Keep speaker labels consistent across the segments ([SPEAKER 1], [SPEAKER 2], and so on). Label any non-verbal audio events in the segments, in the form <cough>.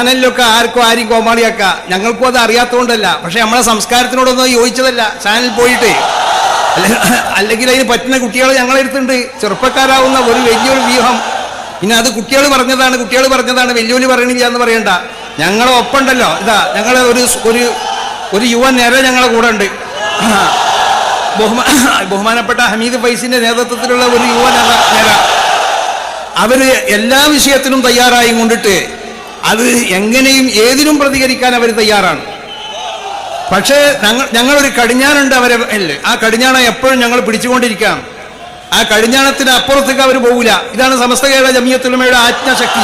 [SPEAKER 1] ചാനലിലൊക്കെ ആർക്കും ആരും കോമാളിയാക്ക. ഞങ്ങൾക്കും അത് അറിയാത്തതുകൊണ്ടല്ല പക്ഷെ നമ്മളെ സംസ്കാരത്തിനോടൊന്നും യോജിച്ചതല്ല. ചാനൽ പോയിട്ട്. അല്ല- അല്ലെങ്കിൽ അതിന് പറ്റുന്ന കുട്ടികൾ ഞങ്ങളെടുത്തുണ്ട് ചെറുപ്പക്കാരാവുന്ന ഒരു വലിയൊരു വ്യൂഹം. പിന്നെ അത് കുട്ടികൾ പറഞ്ഞതാണ് കുട്ടികൾ പറഞ്ഞതാണ് വെല്ലുവിളി പറയണില്ല എന്ന് പറയണ്ട. ഞങ്ങളെ ഒപ്പമുണ്ടല്ലോ. ഇതാ ഞങ്ങളെ ഒരു ഒരു ഒരു യുവ നേരെ ഞങ്ങളെ കൂടെ ഉണ്ട്. ബഹുമാ ബഹുമാനപ്പെട്ട ഹമീദ് ഫൈസിന്റെ നേതൃത്വത്തിലുള്ള ഒരു യുവ നിര അവർ എല്ലാ വിഷയത്തിനും തയ്യാറായി കൊണ്ടിട്ട് അത് എങ്ങനെയും ഏതിനും പ്രതികരിക്കാൻ അവർ തയ്യാറാണ്. പക്ഷേ ഞങ്ങൾ ഞങ്ങളൊരു കടിഞ്ഞാനുണ്ട് അവരെ അല്ലേ ആ കടിഞ്ഞാണ എപ്പോഴും ഞങ്ങൾ പിടിച്ചുകൊണ്ടിരിക്കാം. ആ കടിഞ്ഞാണത്തിന് അപ്പുറത്തേക്ക് അവർ പോകില്ല ഇതാണ് സമസ്ത കേരള ജമിയത്തുലമയുടെ ആജ്ഞാശക്തി.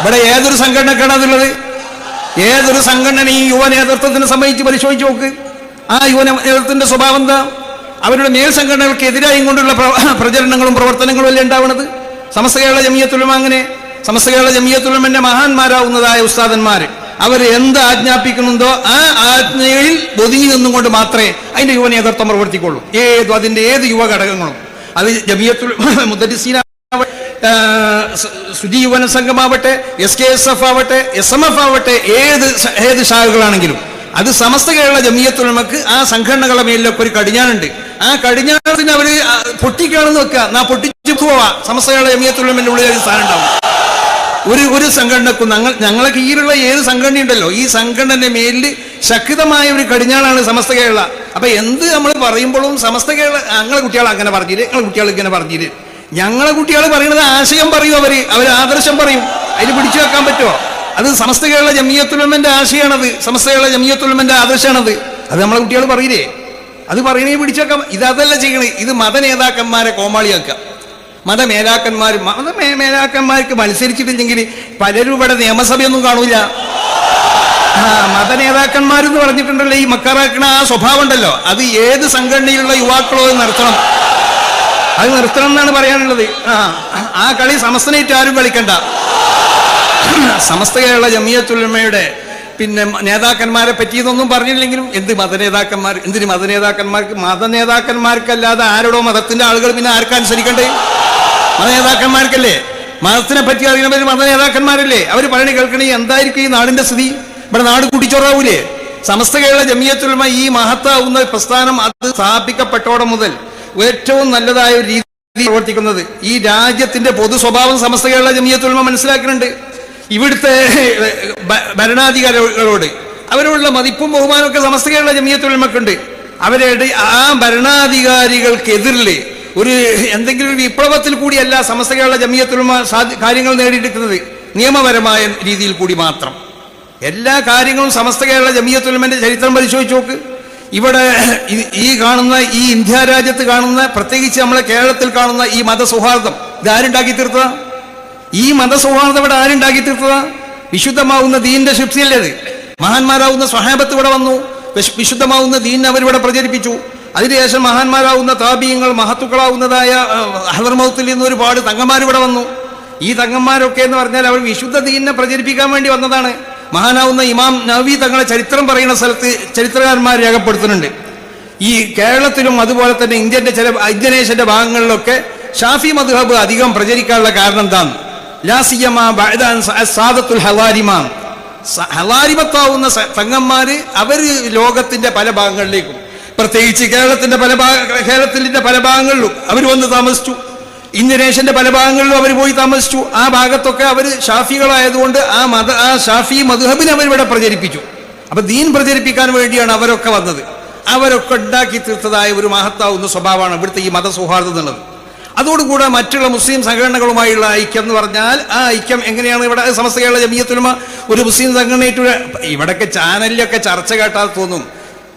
[SPEAKER 1] ഇവിടെ ഏതൊരു സംഘടനക്കാണ് അതുള്ളത് ഏതൊരു സംഘടനയും യുവ നേതൃത്വത്തിനെ സംബന്ധിച്ച് പരിശോധിച്ച് നോക്ക്. ആ യുവ നേതൃത്വത്തിന്റെ സ്വഭാവം എന്താ? അവരുടെ മേൽ സംഘടനകൾക്ക് എതിരായും കൊണ്ടുള്ള പ്ര- പ്രചരണങ്ങളും പ്രവർത്തനങ്ങളും അല്ലേ ഉണ്ടാവുന്നത് സമസ്ത കേരള ജമിയത്തുലമ അങ്ങനെ സമസ്ത കേരള ജമിയത്തുലമന്റെ മഹാന്മാരാവുന്നതായ ഉസ്താദന്മാര്. അവർ എന്ത് ആജ്ഞാപിക്കുന്നുണ്ടോ ആ ആജ്ഞയിൽ ഒതുങ്ങി നിന്നുകൊണ്ട് മാത്രമേ അതിന്റെ യുവ നേതൃത്വം പ്രവർത്തിക്കുള്ളൂ ഏത് അതിന്റെ ഏത് യുവ ഘടകങ്ങളും. അത് ജമിയത്തുൽ <laughs> മുദ്ദരിസീന സുജീവന സംഘമാവട്ടെ എസ് കെ എസ് എഫ് ആവട്ടെ എസ് എം എഫ് ആവട്ടെ ഏത് ഏത് ശാഖകളാണെങ്കിലും. അത് സമസ്ത കേരള ജമിയത്തുലമക്ക് ആ സംഘടനകളുടെ മേലിലൊക്കെ ഒരു കടിഞ്ഞാനുണ്ട്. ആ കടിഞ്ഞാനത്തിന് അവർ പൊട്ടിക്കാണെന്ന് വെക്കുക. എന്നാ പൊട്ടിച്ചു പോവാ. സമസ്ത കേരള ജമിയത്തുലമന്റെ ഉള്ളിൽ ഒരു സ്ഥാനം ഉണ്ടാവും. ഒരു ഒരു സംഘടനക്കും ഞങ്ങൾ ഞങ്ങളെ കീഴിലുള്ള ഏത് സംഘടനയുണ്ടല്ലോ ഈ സംഘടനയുടെ മേലിൽ ശക്തമായ ഒരു കടിഞ്ഞാളാണ് സമസ്ത കേരള. അപ്പം എന്ത് നമ്മൾ പറയുമ്പോഴും സമസ്ത കേരള ഞങ്ങളെ കുട്ടികൾ അങ്ങനെ പറഞ്ഞില്ലേ ഞങ്ങളെ കുട്ടികൾ ഇങ്ങനെ പറഞ്ഞില്ലേ? ഞങ്ങളെ കുട്ടികൾ പറയുന്നത് ആശയം പറയും അവർ അവർ ആദർശം പറയും. അതിന് പിടിച്ചു വെക്കാൻ പറ്റുമോ? അത് സമസ്ത കേരള ജമിയത്തുലമന്റെ ആശയമാണത് സമസ്ത കേരള ജമിയത്തുലമന്റെ ആദർശമാണത് അത് നമ്മളെ കുട്ടികൾ പറയില്ലേ? അത് പറയണേ പിടിച്ചു വെക്കാം ഇത് അതല്ല ചെയ്യണേ ഇത് മത നേതാക്കന്മാരെ കോമാളിയാക്കുക. മതമേലാക്കന്മാർ മത മേ- മേലാക്കന്മാർക്ക് മത്സരിച്ചിട്ടില്ലെങ്കിൽ പലരും ഇവിടെ നിയമസഭയൊന്നും കാണൂല. ആ നേതാക്കന്മാർ എന്ന് പറഞ്ഞിട്ടുണ്ടല്ലോ ഈ മക്കാറാക്കണ ആ സ്വഭാവം ഉണ്ടല്ലോ. അത് ഏത് സംഘടനയിലുള്ള യുവാക്കളോ അത് നിർത്തണം. അത് നിർത്തണം എന്നാണ് പറയാനുള്ളത്. ആ ആ കളി സമസ്തനായിട്ട് ആരും കളിക്കണ്ട. സമസ്ത കേരള ജമിയത്തുലമയുടെ പിന്നെ നേതാക്കന്മാരെ പറ്റിയതൊന്നും പറഞ്ഞില്ലെങ്കിലും എന്ത് മതനേതാക്കന്മാർ എന്തിന് മതനേതാക്കന്മാർക്ക്? മതനേതാക്കന്മാർക്കല്ലാതെ ആരോടോ മതത്തിന്റെ ആളുകൾ പിന്നെ ആർക്കനുസരിക്കണ്ടേ മതനേതാക്കന്മാർക്കല്ലേ മതത്തിനെ പറ്റി അറിയുന്നവർ മതനേതാക്കന്മാരല്ലേ അവർ പറയണ കേൾക്കണേ എന്തായിരിക്കും ഈ നാടിന്റെ സ്ഥിതി? ഇവിടെ നാട് കുടിച്ചോറാവൂലേ? സമസ്ത കേരള ജമിയത്തുലമ ഈ മഹത്താവുന്ന പ്രസ്ഥാനം അത് സ്ഥാപിക്കപ്പെട്ടോടെ മുതൽ ഏറ്റവും നല്ലതായ ഒരു രീതി പ്രവർത്തിക്കുന്നത് ഈ രാജ്യത്തിന്റെ പൊതു സ്വഭാവം സമസ്ത കേരള ജമിയത്തുലമ മനസ്സിലാക്കുന്നുണ്ട്. ഇവിടുത്തെ ഭരണാധികാരികളോട് അവരോടുള്ള മതിപ്പും ബഹുമാനമൊക്കെ സമസ്ത കേരള ജമിയത്തുലമക്കുണ്ട്. അവരുടെ ആ ഭരണാധികാരികൾക്കെതിരിൽ ഒരു എന്തെങ്കിലും ഒരു വിപ്ലവത്തിൽ കൂടിയല്ല സമസ്ത കേരള ജമിയത്തുലമ കാര്യങ്ങൾ നേടിയെടുക്കുന്നത്. നിയമപരമായ രീതിയിൽ കൂടി മാത്രം. എല്ലാ കാര്യങ്ങളും സമസ്ത കേരള ജമിയത്തുലമന്റെ ചരിത്രം പരിശോധിച്ച് നോക്ക്. ഇവിടെ ഈ- കാണുന്ന ഈ ഇന്ത്യ രാജ്യത്ത് കാണുന്ന പ്രത്യേകിച്ച് നമ്മളെ കേരളത്തിൽ കാണുന്ന ഈ മതസൗഹാർദ്ദം ഇതാരുണ്ടാക്കി തീർത്തതാ? ഈ മതസൗഹാർദ്ദം ഇവിടെ ആരുണ്ടാക്കി തീർത്തതാ? വിശുദ്ധമാവുന്ന ദീന്റെ ശിപ്സിയല്ലേ അത് മഹാന്മാരാവുന്ന സ്വഹാബത്ത് ഇവിടെ വന്നു. വിശുദ്ധമാവുന്ന ദീൻ അവരിവിടെ പ്രചരിപ്പിച്ചു. അതിനുശേഷം മഹാന്മാരാവുന്ന താപീയങ്ങൾ മഹത്തുക്കളാവുന്നതായ ഹദർമൗത്തിൽ നിന്ന് ഒരുപാട് തങ്ങന്മാർ ഇവിടെ വന്നു. ഈ തങ്ങന്മാരൊക്കെ എന്ന് പറഞ്ഞാൽ അവർ വിശുദ്ധ ദീനിനെ പ്രചരിപ്പിക്കാൻ വേണ്ടി വന്നതാണ്. മഹാനാവുന്ന ഇമാം നവി തങ്ങളെ ചരിത്രം പറയുന്ന സ്ഥലത്ത് ചരിത്രകാരന്മാർ രേഖപ്പെടുത്തുന്നുണ്ട്. ഈ കേരളത്തിലും അതുപോലെ തന്നെ ഇന്ത്യന്റെ ചില ഇന്ത്യനേഷ്യന്റെ ഭാഗങ്ങളിലൊക്കെ ഷാഫി മധുഹബ് അധികം പ്രചരിക്കാനുള്ള കാരണം എന്താണ്? ലാസിയമാ ഹവാരിമത്താവുന്ന സ- തങ്ങന്മാര് അവർ ലോകത്തിന്റെ പല ഭാഗങ്ങളിലേക്കും പ്രത്യേകിച്ച് കേരളത്തിന്റെ പല കേരളത്തിന്റെ പല ഭാഗങ്ങളിലും അവർ വന്ന് താമസിച്ചു. ഇന്ത്യനേഷ്യന്റെ പല ഭാഗങ്ങളിലും അവർ പോയി താമസിച്ചു. ആ ഭാഗത്തൊക്കെ അവർ ഷാഫികളായതുകൊണ്ട് ആ മത ആ ഷാഫി മധുഹബിനെ അവരിവിടെ പ്രചരിപ്പിച്ചു. അപ്പൊ ദീൻ പ്രചരിപ്പിക്കാൻ വേണ്ടിയാണ് അവരൊക്കെ വന്നത്. അവരൊക്കെ ഉണ്ടാക്കി തീർത്തതായ ഒരു മഹത്താവുന്ന സ്വഭാവമാണ് ഇവിടുത്തെ ഈ മതസൗഹാർദ്ദം എന്നുള്ളത്. അതോടുകൂടെ മറ്റുള്ള മുസ്ലിം സംഘടനകളുമായുള്ള ഐക്യം എന്ന് പറഞ്ഞാൽ ആ ഐക്യം എങ്ങനെയാണ് ഇവിടെ സമസ്ത കേരള ജമിയത്തുലമ ഒരു മുസ്ലിം സംഘടനയായിട്ട് ഇവിടൊക്കെ ചാനലിലൊക്കെ ചർച്ച കേട്ടാൽ തോന്നും.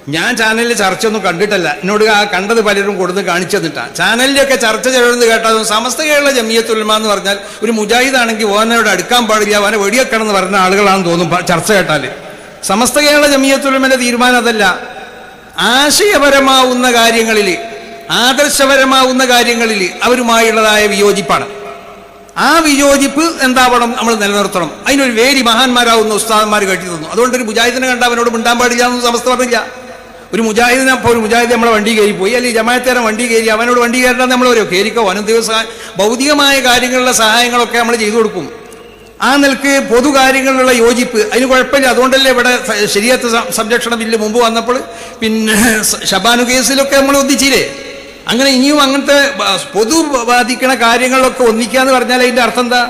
[SPEAKER 1] ഞാൻ ചാനലിൽ ചർച്ച ഒന്നും കണ്ടിട്ടല്ല. എന്നോട് ആ കണ്ടത് പലരും കൊടുത്ത് കാണിച്ചു തന്നിട്ടാണ് ചാനലിലൊക്കെ ചർച്ച ചെയ്യണമെന്ന് കേട്ടാൽ സമസ്ത കേരള ജമിയത്തുൽമ എന്ന് പറഞ്ഞാൽ ഒരു മുജാഹിദാണെങ്കിൽ ഓനോട് അടുക്കാൻ പാടില്ല ഓനെ വെടിവെക്കണം എന്ന് പറഞ്ഞ ആളുകളാണെന്ന് തോന്നും ചർച്ച കേട്ടാൽ. സമസ്ത കേരള ജമിയത്തുൽമന്റെ തീരുമാനം അതല്ല. ആശയപരമാവുന്ന കാര്യങ്ങളിൽ ആദർശപരമാവുന്ന കാര്യങ്ങളിൽ അവരുമായുള്ളതായ വിയോജിപ്പാണ്. ആ വിയോജിപ്പ് എന്താവണം നമ്മൾ നിലനിർത്തണം. അതിനൊരു വേരി മഹാന്മാരാവുന്ന ഉസ്താദന്മാർ കെട്ടി തന്നു അതുകൊണ്ട് ഒരു മുജാഹിദിനെ കണ്ട അവനോട് മിണ്ടാൻ പാടില്ല എന്ന് സമസ്ത പറഞ്ഞില്ല. ഒരു മുജാഹിദിനെ അപ്പോൾ ഒരു മുജാഹിദ് നമ്മളെ വണ്ടി കയറി പോയി അല്ലെങ്കിൽ ജമായത്തേരം വണ്ടി കയറി അവനോട് വണ്ടി കയറാൻ നമ്മൾ ഓരോ കയറിക്കോ അവനും ദിവസം ഭൗതികമായ കാര്യങ്ങളിലെ സഹായങ്ങളൊക്കെ നമ്മൾ ചെയ്തു കൊടുക്കും. ആ നിലയ്ക്ക് പൊതുകാര്യങ്ങളിലുള്ള യോജിപ്പ് അതിന് കുഴപ്പമില്ല. അതുകൊണ്ടല്ലേ ഇവിടെ ശരിയത്ത് സംരക്ഷണ ബില്ല് മുമ്പ് വന്നപ്പോൾ പിന്നെ ഷബാനു കേസിലൊക്കെ നമ്മൾ ഒന്നിച്ചില്ലേ? അങ്ങനെ ഇനിയും അങ്ങനത്തെ പൊതു ബാധിക്കണ കാര്യങ്ങളിലൊക്കെ ഒന്നിക്കുക എന്ന് പറഞ്ഞാൽ അതിന്റെ അർത്ഥം എന്താ?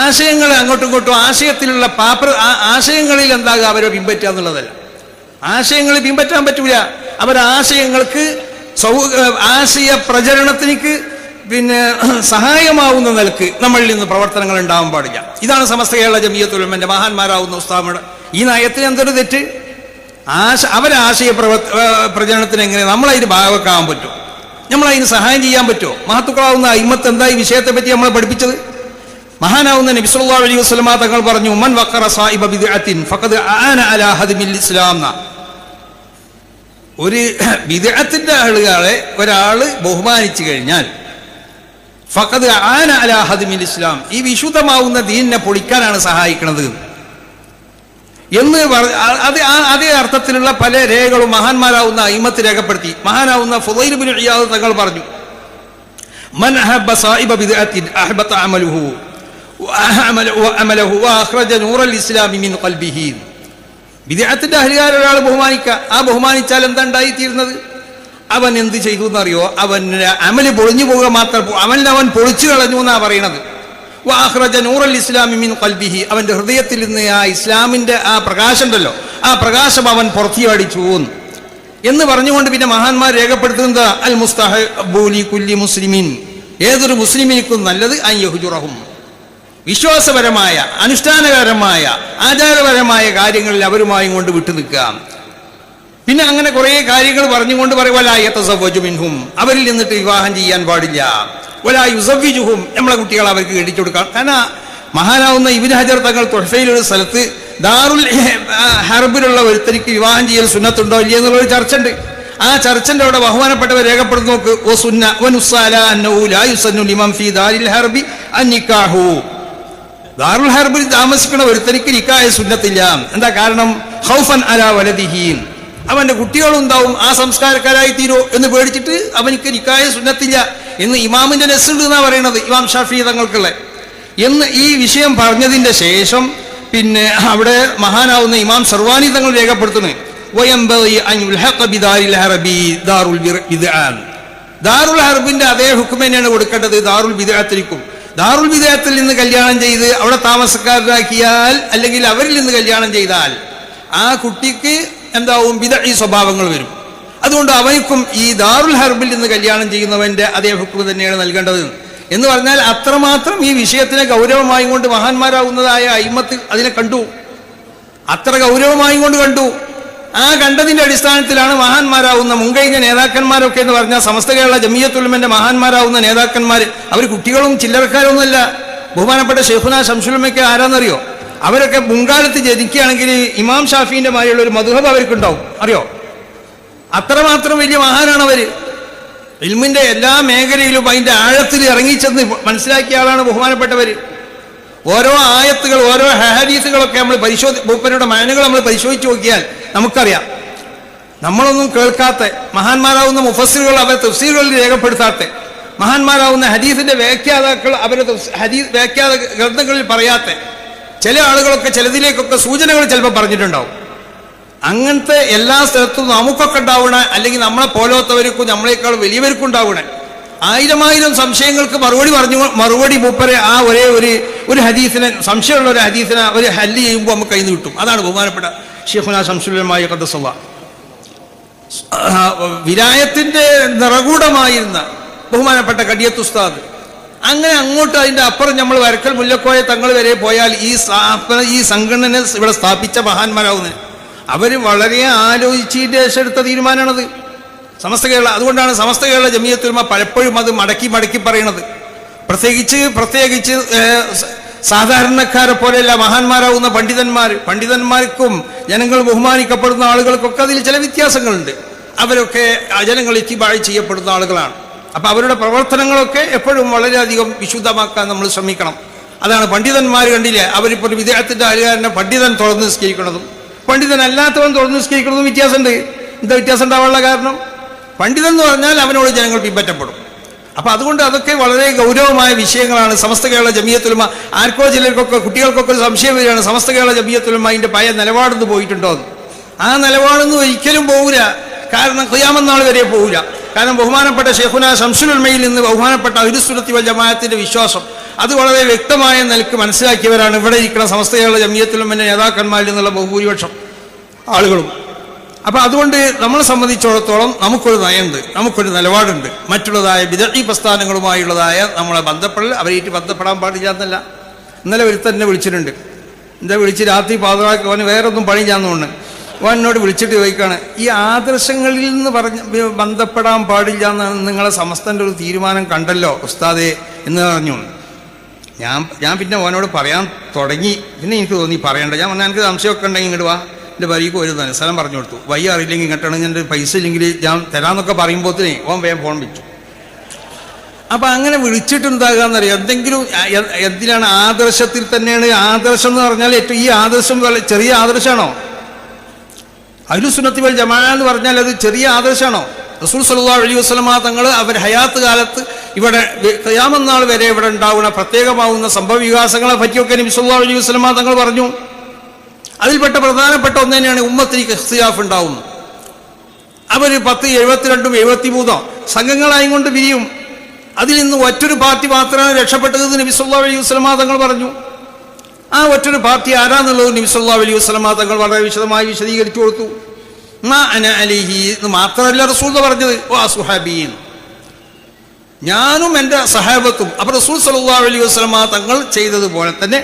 [SPEAKER 1] ആശയങ്ങൾ അങ്ങോട്ടും ഇങ്ങോട്ടും ആശയത്തിലുള്ള പാപ്ര ആശയങ്ങളിൽ എന്താകുക അവരെ പിൻപറ്റുക എന്നുള്ളതല്ല. ആശയങ്ങൾ പിൻപറ്റാൻ പറ്റൂല. അവർ ആശയങ്ങൾക്ക് സൗ ആശയ പ്രചരണത്തിലേക്ക് പിന്നെ സഹായമാവുന്ന നിലയ്ക്ക് നമ്മളിൽ നിന്ന് പ്രവർത്തനങ്ങൾ ഉണ്ടാവാൻ പാടില്ല. ഇതാണ് സമസ്ത കേരള ജമീയത്തുലമന്റെ മഹാന്മാരാവുന്ന ഉസ്താമയുടെ ഈ നയത്തിന് എന്തൊരു തെറ്റ്? ആശ അവരാശയ പ്രവർത്ത പ്രചരണത്തിന് എങ്ങനെ നമ്മളതിന് ഭാഗമാക്കാൻ പറ്റും നമ്മളതിന് സഹായം ചെയ്യാൻ പറ്റുമോ? മഹത്തുക്കളാവുന്ന അയിമത്ത് എന്താ ഈ വിഷയത്തെ പറ്റി നമ്മളെ പഠിപ്പിച്ചത്? മഹാനാവുന്ന നബി അലൈഹി വസല്ലമ തങ്ങൾ പറഞ്ഞു മൻ വഖറ സായിബ ബിദ്അത്തിൻ ഫഖദ് ആന അലാ ഹദ്മിൽ ഇസ്ലാം ഒരു <clears throat> ബിദ്അത്തിന്റെ ആളുകളെ ഒരാള് ബഹുമാനിച്ചു കഴിഞ്ഞാൽ ഫഖദ് ആന അലാ ഹദ്മിൽ ഇസ്ലാം ഈ വിശുദ്ധമാവുന്ന ദീനിനെ പൊളിക്കാനാണ് സഹായിക്കുന്നത് എന്ന് പറ- ആ- അത് ആ- അതേ അർത്ഥത്തിലുള്ള പല രേഖകളും മഹാന്മാരാവുന്ന അയിമത്ത് രേഖപ്പെടുത്തി മഹാനാവുന്ന ഫുദൈൽ ബിൻ ഇയാദ് തങ്ങൾ പറഞ്ഞു من أحب صائب بدعة أحبط عمله وعمل- وعمله وأخرج نور الإسلام من قلبه വിദേഹത്തിന്റെ അഹ്ലികാർ ഒരാൾ ബഹുമാനിക്കുക ആ ബഹുമാനിച്ചാൽ എന്താ ഉണ്ടായിത്തീരുന്നത്? അവൻ എന്ത് ചെയ്തു എന്നറിയോ? അവൻ അമൽ പൊളിഞ്ഞു പോവുക മാത്രം അവൻ അവൻ പൊളിച്ചു കളഞ്ഞു എന്നാ പറയണത്. വാഹ്റജ നൂറൽ ഇസ്ലാമി മിൻ കൽബിഹി അവന്റെ ഹൃദയത്തിൽ നിന്ന് ആ ഇസ്ലാമിന്റെ ആ പ്രകാശം ഉണ്ടല്ലോ ആ പ്രകാശം അവൻ പുറത്തിയടിച്ചു എന്ന്. എന്ന് പറഞ്ഞുകൊണ്ട് പിന്നെ മഹാന്മാർ രേഖപ്പെടുത്തുന്നത് അൽ മുസ്തഹബൂലി കുല്ലി മുസ്ലിമിൻ. ഏതൊരു മുസ്ലിമിനും നല്ലത് അൻ യഹുജുറഹും. വിശ്വാസപരമായ അനുഷ്ഠാനപരമായ ആചാരപരമായ കാര്യങ്ങളിൽ അവരുമായും കൊണ്ട് വിട്ടു നിൽക്കുക. പിന്നെ അങ്ങനെ കുറേ കാര്യങ്ങൾ പറഞ്ഞുകൊണ്ട് പറയുവലായത്തസവജുമിൻഹും അവരിൽ നിന്നിട്ട് വിവാഹം ചെയ്യാൻ പാടില്ല. ഒലാ നമ്മളെ കുട്ടികൾ അവർക്ക് കെട്ടിച്ചു കൊടുക്കാം. കാരണം മഹാനാവുന്ന ഇബിൻ ഹജർ തങ്ങൾ തൊഴഫയിലൊരു സ്ഥലത്ത് ദാറുൽ ഹർബിലുള്ള ഒരുത്തനിക്ക് വിവാഹം ചെയ്യൽ സുന്നത്തുണ്ടോ ഇല്ലേ എന്നുള്ളൊരു ചർച്ച ഉണ്ട് ആ ചർച്ചന്റെ അവിടെ ബഹുമാനപ്പെട്ടവർ രേഖപ്പെടുത്തി നോക്ക്. ഓ സുന്ന വനുസാല ദാരിൽ ഹർബി അന്നിക്കാഹു ദാറുൽ ഹർബിൽ താമസിക്കുന്ന ഒരുത്തനിക്ക് നിക്കായ സുന്നത്തില്ല. എന്താ കാരണം? ഹൗഫൻ അലാ വലതിഹീൻ അവന്റെ കുട്ടികളുണ്ടാവും ആ സംസ്കാരക്കാരായി തീരോ എന്ന് പേടിച്ചിട്ട് അവനിക്ക് നിക്കായ സുന്നത്തില്ല. എന്ന് ഇമാമിന്റെ നെസ്സുണ്ട് എന്നാ പറയുന്നത്? ഇമാം ഷാഫി തങ്ങൾക്കുള്ള. എന്ന് ഈ വിഷയം പറഞ്ഞതിന്റെ ശേഷം പിന്നെ അവിടെ മഹാനാവുന്ന ഇമാം സർവാനി തങ്ങൾ രേഖപ്പെടുത്തുന്നു. വയംബഗി അൻ യുൽഹഖ ബിദാരിൽ ഹർബി ദാറുൽ ഹർബിന്റെ അതേ ഹുക്കുമേനെയാണ് കൊടുക്കേണ്ടത് ദാറുൽ വിദേഹത്തിരിക്കും ദാറുൽ വിദേഹത്തിൽ നിന്ന് കല്യാണം ചെയ്ത് അവിടെ താമസക്കാരാക്കിയാൽ അല്ലെങ്കിൽ അവരിൽ നിന്ന് കല്യാണം ചെയ്താൽ ആ കുട്ടിക്ക് എന്താവും? വിത ഈ സ്വഭാവങ്ങൾ വരും. അതുകൊണ്ട് അവയ്ക്കും ഈ ദാറുൽ ഹർബിൽ നിന്ന് കല്യാണം ചെയ്യുന്നവന്റെ അതേ ഹുക്കും തന്നെയാണ് നൽകേണ്ടത്. എന്ന് പറഞ്ഞാൽ അത്രമാത്രം ഈ വിഷയത്തിനെ ഗൗരവമായി കൊണ്ട് മഹാന്മാരാകുന്നതായ അയിമത്ത് അതിനെ കണ്ടു. അത്ര ഗൗരവമായി കൊണ്ട് കണ്ടു. ആ കണ്ടതിന്റെ അടിസ്ഥാനത്തിലാണ് മഹാന്മാരാവുന്ന മുൻകഴിഞ്ഞ നേതാക്കന്മാരൊക്കെ എന്ന് പറഞ്ഞാൽ സമസ്ത കേരള ജമിയത്തുലമന്റെ മഹാന്മാരാവുന്ന നേതാക്കന്മാർ. അവർ കുട്ടികളും ചില്ലറക്കാരൊന്നുമല്ല. ബഹുമാനപ്പെട്ട ഷെയ്ഖുന ശംസുലമയ്ക്ക് ആരാന്നറിയോ? അവരൊക്കെ മുൻകാലത്ത് ജനിക്കുകയാണെങ്കിൽ ഇമാം ഷാഫിന്റെ മാതിരിയുള്ള ഒരു മധുഹബ് അവർക്കുണ്ടാവും. അറിയോ? അത്രമാത്രം വലിയ മഹാനാണ് അവർ ഇൽമിന്റെ എല്ലാ മേഖലയിലും അതിന്റെ ആഴത്തിൽ ഇറങ്ങിച്ചെന്ന് മനസ്സിലാക്കിയ ആളാണ് ബഹുമാനപ്പെട്ടവര്. ഓരോ ആയത്തുകൾ ഓരോ ഹദീസുകളൊക്കെ നമ്മൾ പരിശോധി മൂപ്പരുടെ മാനുകൾ നമ്മൾ പരിശോധിച്ച് നോക്കിയാൽ നമുക്കറിയാം. നമ്മളൊന്നും കേൾക്കാത്ത മഹാന്മാരാവുന്ന മുഫസ്സിറുകൾ അവരെ തഫ്സീലുകളിൽ രേഖപ്പെടുത്താത്ത മഹാന്മാരാവുന്ന ഹദീസിന്റെ വ്യാഖ്യാതാക്കൾ അവരെ ഹദീസ് വ്യാഖ്യാത ഗ്രന്ഥങ്ങളിൽ പറയാത്ത ചില ആളുകളൊക്കെ ചിലതിലേക്കൊക്കെ സൂചനകൾ ചിലപ്പോൾ പറഞ്ഞിട്ടുണ്ടാവും. അങ്ങനത്തെ എല്ലാ സ്ഥലത്തും നമുക്കൊക്കെ ഉണ്ടാവണ അല്ലെങ്കിൽ നമ്മളെ പോലത്തവർക്കും നമ്മളെക്കാൾ വലിയവർക്കും ഉണ്ടാവണേ ആയിരം ആയിരം സംശയങ്ങൾക്ക് മറുപടി പറഞ്ഞു മറുപടി മൂപ്പരെ ആ ഒരേ ഒരു ഒരു ഹദീസിനെ സംശയമുള്ള ഒരു ഹദീസിനെ ഒരു ഹല്ല് ചെയ്യുമ്പോൾ നമുക്ക് കയ്യിൽ കിട്ടും. അതാണ് ബഹുമാനപ്പെട്ട ഷെയ്ഖുന ശംസുലമായ കഥസഭ വിരായത്തിന്റെ നിറകൂടമായിരുന്ന ബഹുമാനപ്പെട്ട കടിയത്ത് ഉസ്താദ് അങ്ങനെ അങ്ങോട്ട് അതിന്റെ അപ്പുറം നമ്മൾ വരക്കൽ മുല്ലക്കോയ തങ്ങൾ വരെ പോയാൽ ഈ ഈ സംഘടന ഇവിടെ സ്ഥാപിച്ച മഹാന്മാരാവുന്നത് അവർ വളരെ ആലോചിച്ചിട്ട് ശേഷം എടുത്ത തീരുമാനമാണത്. സമസ്ത കേരള അതുകൊണ്ടാണ് സമസ്ത കേരള ജമിയത്തുൽമ പലപ്പോഴും അത് മടക്കി മടക്കി പറയണത് പ്രത്യേകിച്ച് പ്രത്യേകിച്ച് സാധാരണക്കാരെ പോലെയല്ല മഹാന്മാരാവുന്ന പണ്ഡിതന്മാർ പണ്ഡിതന്മാർക്കും ജനങ്ങൾ ബഹുമാനിക്കപ്പെടുന്ന ആളുകൾക്കൊക്കെ അതിൽ ചില വ്യത്യാസങ്ങളുണ്ട്. അവരൊക്കെ ജനങ്ങൾ ഇത്തിബാഴ് ചെയ്യപ്പെടുന്ന ആളുകളാണ്. അപ്പൊ അവരുടെ പ്രവർത്തനങ്ങളൊക്കെ എപ്പോഴും വളരെയധികം വിശുദ്ധമാക്കാൻ നമ്മൾ ശ്രമിക്കണം. അതാണ് പണ്ഡിതന്മാർ കണ്ടില്ലേ അവരിപ്പോൾ ഒരു വിദേഹത്തിന്റെ അധികാരനെ പണ്ഡിതൻ തുറന്ന് നിസ്കരിക്കുന്നതും പണ്ഡിതൻ അല്ലാത്തവൻ തുറന്ന് നിസ്കരിക്കുന്നതും വ്യത്യാസമുണ്ട്. എന്താ വ്യത്യാസം ഉണ്ടാവാനുള്ള കാരണം? പണ്ഡിതൻ എന്ന് പറഞ്ഞാൽ അവനോട് ജനങ്ങൾ പിൻപറ്റപ്പെടും. അപ്പൊ അതുകൊണ്ട് അതൊക്കെ വളരെ ഗൗരവമായ വിഷയങ്ങളാണ്. സമസ്ത കേരള ജമിയത്തുലമ ആർക്കോ ചിലർക്കൊക്കെ കുട്ടികൾക്കൊക്കെ ഒരു സംശയം വരികയാണ് സമസ്ത കേരള ജമിയത്തുലമ അതിന്റെ പഴയ നിലപാടെന്ന് പോയിട്ടുണ്ടോ എന്ന്. ആ നിലപാടൊന്നും ഒരിക്കലും പോകില്ല കാരണം ക്രിയാമെന്നാൾ വരെ പോകില്ല കാരണം ബഹുമാനപ്പെട്ട ഷെഹുന ശംസുൽമയിൽ നിന്ന് ബഹുമാനപ്പെട്ട അഹിരുസുലത്തി വൽ ജമാഅത്തിന്റെ വിശ്വാസം അത് വളരെ വ്യക്തമായ നിലയ്ക്ക് മനസ്സിലാക്കിയവരാണ് ഇവിടെ ഇരിക്കുന്ന സമസ്ത കേരള ജമിയത്തുലമന്റെ നേതാക്കന്മാരിൽ നിന്നുള്ള ബഹുഭൂരിപക്ഷം ആളുകളും. അപ്പൊ അതുകൊണ്ട് നമ്മളെ സംബന്ധിച്ചിടത്തോളം നമുക്കൊരു നയമുണ്ട് നമുക്കൊരു നിലപാടുണ്ട്. മറ്റുള്ളതായ വിദഗ്ധി പ്രസ്ഥാനങ്ങളുമായുള്ളതായ നമ്മളെ ബന്ധപ്പെടൽ അവരേറ്റ് ബന്ധപ്പെടാൻ പാടില്ല എന്നല്ല. ഇന്നലെ ഒരു തന്നെ വിളിച്ചിട്ടുണ്ട്. എന്താ വിളിച്ച് രാത്രി പാതറാക്കി അവന് വേറെ ഒന്നും പണിയില്ലാന്ന് തോന്നുന്നു. അവൻ എന്നോട് വിളിച്ചിട്ട് ചോദിക്കാണ് ഈ ആദർശങ്ങളിൽ നിന്ന് പറഞ്ഞ് ബന്ധപ്പെടാൻ പാടില്ല എന്നാണ് നിങ്ങളെ സമസ്തന്റെ ഒരു തീരുമാനം കണ്ടല്ലോ ഉസ്താദേ എന്ന് പറഞ്ഞു ഞാൻ ഞാൻ പിന്നെ ഓനോട് പറയാൻ തുടങ്ങി. പിന്നെ എനിക്ക് തോന്നി പറയണ്ട. ഞാൻ എനിക്ക് സംശയമൊക്കെ ഉണ്ടെങ്കിൽ ഇങ്ങോട്ട് വാ. എന്റെ വരിക്ക് ഒരു തന്നെ സ്ഥലം പറഞ്ഞു കൊടുത്തു. വയ്യ അറിയില്ലെങ്കിൽ ഇങ്ങോട്ടാണെങ്കിൽ എന്റെ പൈസ ഇല്ലെങ്കിൽ ഞാൻ തരാമെന്നൊക്കെ പറയുമ്പോഴത്തേ ഓൻ വേഗം ഫോൺ വിളിച്ചു. അപ്പൊ അങ്ങനെ വിളിച്ചിട്ടുണ്ടാകാന്നറിയാം എന്തെങ്കിലും എന്തിനാണ് ആദർശത്തിൽ തന്നെയാണ് ആദർശം എന്ന് പറഞ്ഞാൽ ഏറ്റവും ഈ ആദർശം ചെറിയ ആദർശമാണോ അരുസുനത്തി വൽ ജമാ എന്ന് പറഞ്ഞാൽ അത് ചെറിയ ആദർശമാണോ റസൂൽ സല്ലല്ലാഹു അലൈഹി വസല്ലമ തങ്ങൾ അവർ ഹയാത്ത് കാലത്ത് ഇവിടെ ക്യാമന്നാൾ വരെ ഇവിടെ ഉണ്ടാവുന്ന പ്രത്യേകമാവുന്ന സംഭവ വികാസങ്ങളെ പറ്റിയൊക്കെ നബി സല്ലല്ലാഹു അലൈഹി വസല്ലമ തങ്ങൾ പറഞ്ഞു. അതിൽപ്പെട്ട പ്രധാനപ്പെട്ട ഒന്ന് തന്നെയാണ് ഉമ്മത്തിന് ഇഖ്തിയാഫ് ഉണ്ടാവും അവർ പത്ത് എഴുപത്തിരണ്ടും എഴുപത്തിമൂന്നോ സംഘങ്ങളായും കൊണ്ട് വിരിയും അതിൽ നിന്ന് ഒറ്റൊരു പാർട്ടി മാത്രമാണ് രക്ഷപ്പെട്ടത് നബി സല്ലല്ലാഹു അലൈഹി വസല്ലം തങ്ങൾ പറഞ്ഞു. ആ ഒറ്റൊരു പാർട്ടി ആരാന്നുള്ളത് നബി സല്ലല്ലാഹു അലൈഹി വസല്ലം തങ്ങൾ വളരെ വിശദമായി വിശദീകരിച്ചു കൊടുത്തു. മാ അന അലിഹി എന്ന് മാത്രമല്ല റസൂൽ പറഞ്ഞത്. ഓ സുഹാബീൻ ഞാനും എന്റെ സഹാബത്തും അപ്പൊ റസൂൽ സല്ലല്ലാഹു അലൈഹി വസ്ലമാ തങ്ങൾ ചെയ്തതുപോലെ തന്നെ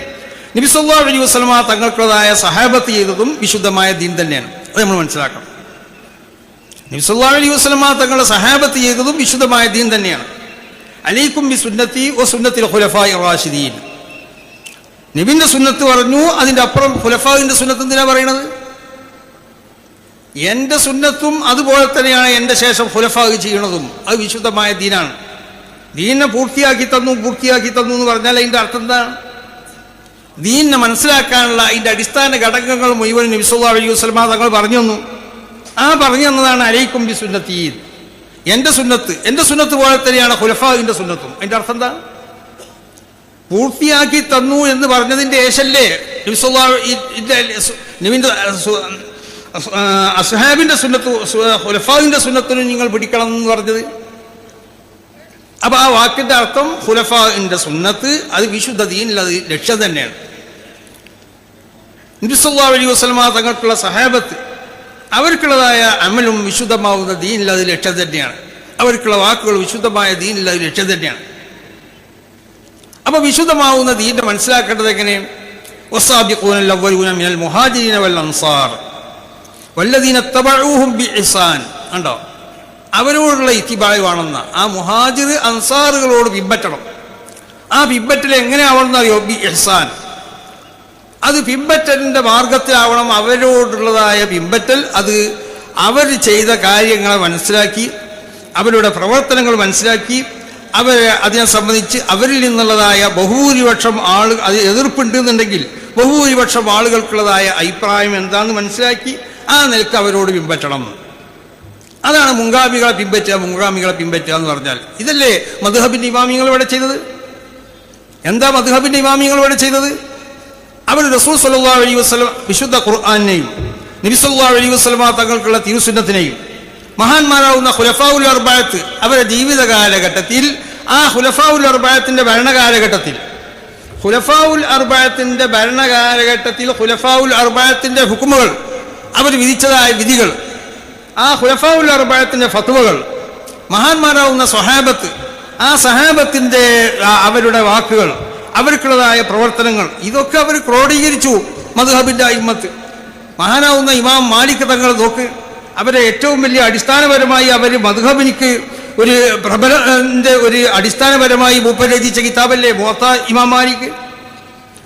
[SPEAKER 1] നബി സല്ലല്ലാഹു അലൈഹി വസല്ലമ തങ്ങൾക്കുള്ളതായ സഹാബത്ത് ചെയ്തതും വിശുദ്ധമായ ദീൻ തന്നെയാണ്. അത് നമ്മൾ മനസ്സിലാക്കണം. നബി സല്ലല്ലാഹു അലൈഹി വസല്ലമ തങ്ങളുടെ സഹാബത്ത് ചെയ്തതും വിശുദ്ധമായ ദീൻ തന്നെയാണ്. അലൈക്കും ബി സുന്നത്തി ഓ സുന്നത്തിൽ ഹുലഫായി റാഷിദീൻ. നബിന്റെ സുന്നത്ത് പറഞ്ഞു അതിന്റെ അപ്പുറം ഹുലഫാവിന്റെ സുന്നത്ത് എന്തിനാ പറയണത്? എന്റെ സുന്നത്തും അതുപോലെ തന്നെയാണ് എന്റെ ശേഷം ഖുലഫാഗ് ചെയ്യണതും. അത് വിശുദ്ധമായ ദീനാണ്. ദീനെ പൂർത്തിയാക്കി തന്നു പൂർത്തിയാക്കി തന്നു എന്ന് പറഞ്ഞാൽ അതിന്റെ അർത്ഥം എന്താണ്? ദീനിനെ മനസ്സിലാക്കാനുള്ള അതിന്റെ അടിസ്ഥാന ഘടകങ്ങൾ മുഴുവൻ നബിസുല്ലാ അലൈഹി വസ്ലമ തങ്ങൾ പറഞ്ഞു തന്നു. ആ പറഞ്ഞു തന്നതാണ് അലൈക്കും ബി സുന്നത്തി. എന്റെ സുന്നത്ത് എന്റെ സുന്നത്ത് പോലെ തന്നെയാണ് ഖുലഫാവിന്റെ സുന്നത്തും. അതിന്റെ അർത്ഥം എന്താ? പൂർത്തിയാക്കി തന്നു എന്ന് പറഞ്ഞതിന്റെ ഏശല്ലേ നബിസുല്ലാ അസ്ഹാബിന്റെ സുന്നത്ത് ഖുലഫാവിന്റെ സുന്നത്തിനും നിങ്ങൾ പിടിക്കണം എന്ന് പറഞ്ഞത്. അപ്പൊ ആ വാക്കിന്റെ അർത്ഥം ഖുലഫാന്റെ സുന്നത്ത് അത് വിശുദ്ധ ദീനിൽ അത് ലക്ഷ്യം തന്നെയാണ്. നബിസല്ലാ അലി വസ്ലമ തങ്ങൾക്കുള്ള സഹാബത്ത്. അവർക്കുള്ളതായ അമലും വിശുദ്ധമാവുന്ന ദീനില്ലാതെ ലക്ഷ്യം തന്നെയാണ്. അവർക്കുള്ള വാക്കുകൾ വിശുദ്ധമായ ദീനില്ലാതെ ലക്ഷ്യം തന്നെയാണ്. അപ്പോൾ വിശുദ്ധമാവുന്ന ദീന്റെ മനസ്സിലാക്കേണ്ടത് എങ്ങനെ? മിനൽ മുഹാജിരീന വൽ അൻസാർ. വല്ലദീന ബി അവരോടുള്ള ഇത്തിബായുവാണെന്ന് ആ മുഹാജിർ അൻസാറുകളോട് പിമ്പറ്റണം ആ പിമ്പറ്റൽ എങ്ങനെ ആവണമെന്നറിയോ ബി ഇഹ്സാൻ അത് പിമ്പറ്റലിന്റെ മാർഗത്തിലാവണം അവരോടുള്ളതായ പിമ്പറ്റൽ അത് അവർ ചെയ്ത കാര്യങ്ങളെ മനസ്സിലാക്കി അവരുടെ പ്രവർത്തനങ്ങൾ മനസ്സിലാക്കി അവരെ അതിനെ സംബന്ധിച്ച് അവരിൽ നിന്നുള്ളതായ ബഹുഭൂരിപക്ഷം ആൾ അത് എതിർപ്പുണ്ട് എന്നുണ്ടെങ്കിൽ ബഹുഭൂരിപക്ഷം ആളുകൾക്കുള്ളതായ അഭിപ്രായം എന്താണെന്ന് മനസ്സിലാക്കി ആ നിലയ്ക്ക് അവരോട് പിമ്പറ്റണം അതാണ് മുങ്കാമികളെ പിൻപറ്റുക മുങ്കാമികളെ പിൻപറ്റുക എന്ന് പറഞ്ഞാൽ. ഇതല്ലേ മധുഹബിന്റെ ഇമാമിങ്ങൾ ഇവിടെ ചെയ്തത്? എന്താ മധുഹബിന്റെ ഇമാമിങ്ങൾ ഇവിടെ ചെയ്തത്? അവർ റസൂൽ സല്ലാ അലൈഹി വസ്ലം വിശുദ്ധ ഖുർആാനെയും നബി സല്ലാ അലൈഹി വസ്ലമ തങ്ങൾക്കുള്ള തിരുസുന്നത്തിനെയും മഹാന്മാരാവുന്ന ഹുലഫാവുൽ അർബായത്ത് അവരുടെ ജീവിത കാലഘട്ടത്തിൽ ആ ഹുലഫാവുൽ അർബായത്തിന്റെ ഭരണകാലഘട്ടത്തിൽ ഹുലഫാവുൽ അർബായത്തിന്റെ ഭരണകാലഘട്ടത്തിൽ ഹുലഫാവുൽ അർബായത്തിന്റെ ഹുക്കുമുകൾ അവർ വിധിച്ചതായ വിധികൾ ആ ഹുലഫാവുൽ അർബായത്തിന്റെ ഫത്തുവകൾ മഹാന്മാരാവുന്ന സ്വഹാബത്ത് ആ സഹാബത്തിന്റെ അവരുടെ വാക്കുകൾ അവർക്കുള്ളതായ പ്രവർത്തനങ്ങൾ. ഇതൊക്കെ അവർ ക്രോഡീകരിച്ചു മധുഹബിന്റെ അഹിമത്ത് മഹാനാവുന്ന ഇമാം മാലിക് തങ്ങൾ നോക്ക് അവരെ ഏറ്റവും വലിയ അടിസ്ഥാനപരമായി അവർ മധുഹബിനിക്ക് ഒരു പ്രബല ഒരു അടിസ്ഥാനപരമായി രചിച്ച കിതാബല്ലേ മോത്ത ഇമാം മാലിക്?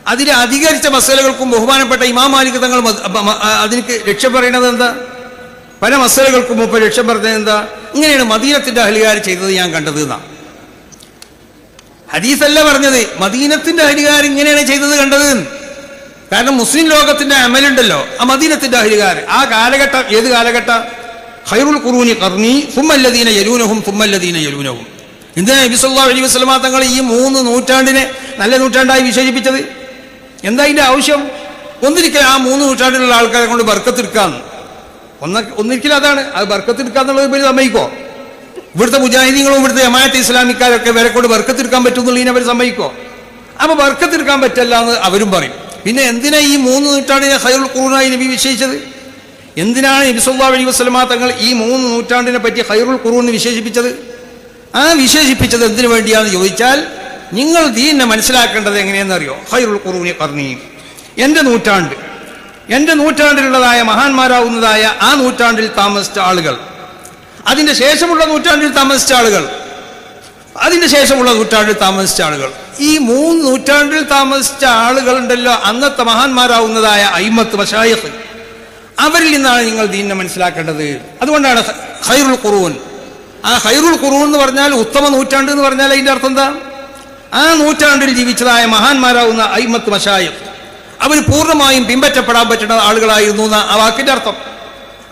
[SPEAKER 1] അതിനെ അധികരിച്ച മസലകൾക്കും ബഹുമാനപ്പെട്ട ഇമാം മാലിക് തങ്ങൾ അതിനക്ക് ലക്ഷ്യം പറയുന്നത് എന്താ? പല മസലകൾക്കും മുമ്പ് ലക്ഷ്യം പറഞ്ഞത് എന്താ? ഇങ്ങനെയാണ് മദീനത്തിന്റെ അഹലികാർ ചെയ്തത് ഞാൻ കണ്ടത് എന്നാ. ഹദീസല്ല പറഞ്ഞത് മദീനത്തിന്റെ അഹരികാർ ഇങ്ങനെയാണ് ചെയ്തത് കണ്ടത്. കാരണം മുസ്ലിം ലോകത്തിന്റെ അമലുണ്ടല്ലോ ആ മദീനത്തിന്റെ അഹരികാർ ആ കാലഘട്ടം ഏത് കാലഘട്ടം? ഖൈറുൽ ഖുറൂനി കർണി തുമ്മല്ലദീന യലൂനഹും തുമ്മല്ലദീന യലൂനഹും. എന്തിനാ നബി സല്ലല്ലാഹു അലൈഹി വസല്ലമ തങ്ങൾ ഈ മൂന്ന് നൂറ്റാണ്ടിനെ നല്ല നൂറ്റാണ്ടായി വിശേഷിപ്പിച്ചത്? എന്താ അതിന്റെ ആവശ്യം? ഒന്നിരിക്കൽ ആ മൂന്ന് നൂറ്റാണ്ടിലുള്ള ആൾക്കാരെ കൊണ്ട് ബർക്കത്തെടുക്കാന്ന് ഒന്ന ഒന്നിരിക്കലും അതാണ്. അത് ബർക്കത്തെടുക്കാന്നുള്ളത് പേര് സമ്മതിക്കോ ഇവിടുത്തെ മുജാഹിദീങ്ങളും ഇവിടുത്തെ ജമാഅത്ത് ഇസ്ലാമിക്കാരൊക്കെ ഇവരെ കൊണ്ട് വർക്കത്തെടുക്കാൻ പറ്റുന്നുള്ളതിനെ അവർ സമ്മതിക്കോ അപ്പൊ വർക്കത്തെടുക്കാൻ പറ്റില്ല എന്ന് അവരും പറയും. പിന്നെ എന്തിനാ ഈ മൂന്ന് നൂറ്റാണ്ടിനെ ഹൈറുൽ ഖുറൂനായി നബി വിശേഷിച്ചത്? എന്തിനാണ് നബി സല്ലല്ലാഹു അലൈഹി വസല്ലമ തങ്ങൾ ഈ മൂന്ന് നൂറ്റാണ്ടിനെ പറ്റി ഹൈറുൽ ഖുറൂൻ വിശേഷിപ്പിച്ചത്? ആ വിശേഷിപ്പിച്ചത് എന്തിനു വേണ്ടിയാന്ന് ചോദിച്ചാൽ നിങ്ങൾ ദീനെ മനസ്സിലാക്കേണ്ടത് എങ്ങനെയെന്ന് അറിയോ? ഹൈറുൽ ഖുറൂനി കർണി. എന്റെ നൂറ്റാണ്ട് എന്റെ നൂറ്റാണ്ടിലുള്ളതായ മഹാന്മാരാവുന്നതായ ആ നൂറ്റാണ്ടിൽ താമസിച്ച ആളുകൾ അതിന്റെ ശേഷമുള്ള നൂറ്റാണ്ടിൽ താമസിച്ച ആളുകൾ. അതിന്റെ ശേഷമുള്ള നൂറ്റാണ്ടിൽ താമസിച്ച ആളുകൾ. ഈ മൂന്ന് നൂറ്റാണ്ടിൽ താമസിച്ച ആളുകളുണ്ടല്ലോ അന്നത്തെ മഹാന്മാരാവുന്നതായ അയിമത്ത് വശായത്ത് അവരിൽ നിന്നാണ് നിങ്ങൾ ദീനിനെ മനസ്സിലാക്കേണ്ടത്. അതുകൊണ്ടാണ് ഖൈറുൽ ഖുറൂൻ. ആ ഹൈറുൽ ഖുറൂൻ എന്ന് പറഞ്ഞാൽ ഉത്തമ നൂറ്റാണ്ട് എന്ന് പറഞ്ഞാൽ അതിന്റെ അർത്ഥം എന്താ? ആ നൂറ്റാണ്ടിൽ ജീവിച്ചതായ മഹാന്മാരാവുന്ന അയിമത്ത് വശായത്ത് അവർ പൂർണമായും പിൻപറ്റപ്പെടാൻ പറ്റുന്ന ആളുകളായിരുന്നു ആ വാക്കിന്റെ അർത്ഥം.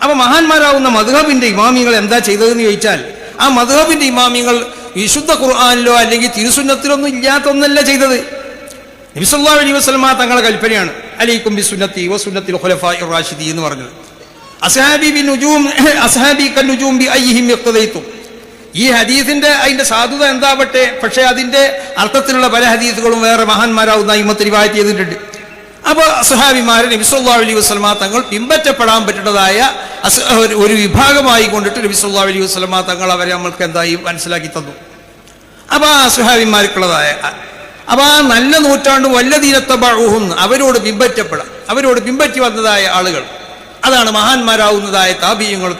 [SPEAKER 1] അപ്പൊ മഹാന്മാരാവുന്ന മധുഹബിന്റെ ഇമാമിയങ്ങൾ എന്താ ചെയ്തതെന്ന് ചോദിച്ചാൽ ആ മധുഹബിന്റെ ഇമാമിയങ്ങൾ വിശുദ്ധ ഖുർആാനിലോ അല്ലെങ്കിൽ തിരുസുന്നത്തിലൊന്നും ഇല്ലാത്ത ഒന്നല്ല ചെയ്തത് നബിസല്ലാ അലൈഹി വസ്ലമ തങ്ങളുടെ കൽപ്പനയാണ്. അലൈക്കും ബിസുന്നത്തി വ സുന്നത്തിൽ ഖുലഫാഇ റാഷിദി എന്ന് പറഞ്ഞത്. നുജൂം <clears throat> നുജൂം ഈ ഹദീസിന്റെ അതിന്റെ സാധുത എന്താവട്ടെ? പക്ഷേ അതിന്റെ അർത്ഥത്തിലുള്ള പല ഹദീസുകളും വേറെ മഹാന്മാരാവുന്ന ഇമ്മത്ത് റിവായത്ത് ചെയ്തിട്ടുണ്ട്. അപ്പോൾ അസഹാബിമാരെ നബിസ്വല്ലാ അലൈഹി വസ്ലമ തങ്ങൾ പിമ്പറ്റപ്പെടാൻ പറ്റുന്നതായ ഒരു- വിഭാഗമായി കൊണ്ടിട്ട് നബി സല്ലാ അലൈഹി വസ്ലമ തങ്ങൾ അവരെ നമ്മൾക്ക് എന്തായി മനസ്സിലാക്കി തന്നു. അപ്പോൾ ആ സുഹാബിമാർക്കുള്ളതായ അപ്പൊ ആ നല്ല നൂറ്റാണ്ട് വല്ല വല്ലതീനത്തെ ബഹും അവരോട് പിൻപറ്റപ്പെടാം. അവരോട് പിൻപറ്റി വന്നതായ ആളുകൾ. അതാണ് മഹാന്മാരാവുന്നതായ താപീയങ്ങൾ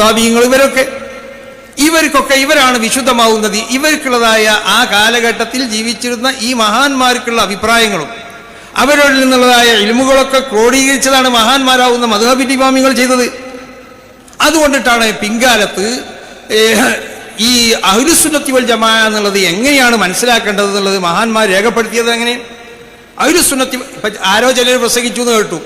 [SPEAKER 1] താപീയങ്ങൾ ഇവരൊക്കെ. ഇവർക്കൊക്കെ ഇവരാണ് വിശുദ്ധമാവുന്നത്. ഇവർക്കുള്ളതായ ആ കാലഘട്ടത്തിൽ ജീവിച്ചിരുന്ന ഈ മഹാന്മാർക്കുള്ള അഭിപ്രായങ്ങളും അവരിൽ നിന്നുള്ളതായ ഇലിമുകളൊക്കെ ക്രോഡീകരിച്ചതാണ് മഹാന്മാരാവുന്ന മധുഹബിന്റെ ഇമാമിങ്ങൾ ചെയ്തത്. അതുകൊണ്ടിട്ടാണ് പിൻകാലത്ത് ഈ അഹുലുസുന്നത്തി വൽ ജമാ എന്നുള്ളത് എങ്ങനെയാണ് മനസ്സിലാക്കേണ്ടത് എന്നുള്ളത് മഹാന്മാർ രേഖപ്പെടുത്തിയത് എങ്ങനെ? അഹുലുസുന്നത്തി ആരോ ചിലർ പ്രസംഗിച്ചു എന്ന് കേട്ടു.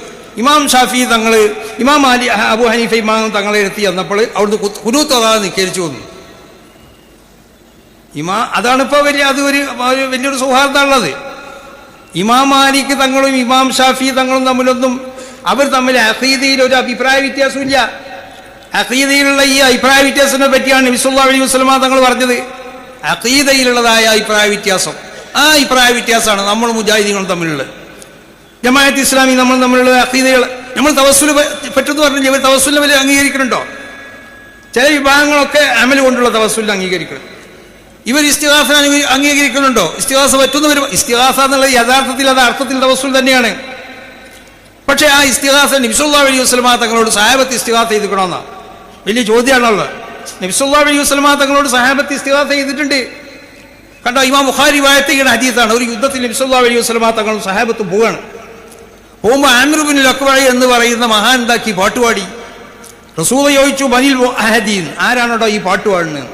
[SPEAKER 1] ഇമാം ഷാഫി തങ്ങൾ ഇമാം അലി അബു ഹനീഫ ഇമാം തങ്ങളെ എത്തി വന്നപ്പോൾ അവിടുന്ന് കുനൂത്ത് അതാ നിൽക്കരിച്ചു വന്നു. ഇമാ അതാണ് ഇപ്പോൾ വലിയ അത് ഒരു വലിയൊരു സൗഹാർദ്ദമുള്ളത്. ഇമാം മാലിക് തങ്ങളും ഇമാം ഷാഫി തങ്ങളും തമ്മിലൊന്നും അവർ തമ്മിൽ അഖീദയിൽ ഒരു അഭിപ്രായ വ്യത്യാസമില്ല. അഖീദയിലുള്ള ഈ അഭിപ്രായ വ്യത്യാസത്തിനെ പറ്റിയാണ് നബിസുല്ലാ അലൈഹി വസ്ലമ തങ്ങൾ പറഞ്ഞത്. അഖീദയിലുള്ളതായ അഭിപ്രായ വ്യത്യാസം. ആ അഭിപ്രായ വ്യത്യാസമാണ് നമ്മൾ മുജാഹിദീങ്ങളും തമ്മിലുള്ളത് ജമാഅത്ത് ഇസ്ലാമി നമ്മൾ തമ്മിലുള്ള അഖീദകൾ. നമ്മൾ തവസ്സുൽ പറ്റുമെന്ന് പറഞ്ഞില്ല ഇവർ തവസ്സുലിനെ വലിയ അംഗീകരിക്കുന്നുണ്ടോ? ചില വിഭാഗങ്ങളൊക്കെ അമൽ കൊണ്ടുള്ള തവസ്സുലിനെ അംഗീകരിക്കണം. ഇവർ ഇസ്തിഹാസ അംഗീകരിക്കുന്നുണ്ടോ? ഇസ്തിഹാസ പറ്റുന്നവർ ഇസ്തിഹാസ എന്നുള്ള യഥാർത്ഥത്തിൽ അത് അർത്ഥത്തിൽ തവസ്സുൽ തന്നെയാണ്. പക്ഷേ ആ ഇസ്തിഹാസ നിബിസുല്ലാ അലൈഹി വസ്ലമാ തങ്ങളോട് സാഹബത്ത് ഇസ്തിഹാസ ചെയ്തിക്കണമെന്നാ വലിയ ചോദ്യമാണുള്ളത്. നബിസുല്ലാ അലൈഹി വസ്ലമ തങ്ങളോട് സഹാബത്ത് ഇസ്തിഹാസ ചെയ്തിട്ടുണ്ട്. കണ്ട ഇമാം ബുഖാരി വായത്തിയുടെ ഹദീസാണ്. ഒരു യുദ്ധത്തിൽ നബിസുല്ലാ അലൈഹി വസ്ലമ തങ്ങളും സഹാബത്ത് പോവുകയാണ്. പോകുമ്പോൾ ആമിർബിൻ ലക്വായി എന്ന് പറയുന്ന മഹാൻ എന്താക്കി പാട്ടുപാടി റസൂദ ചോദിച്ചു ബനിൽ അഹദീൻ ആരാണോട്ടോ ഈ പാട്ട് പാടുന്നത്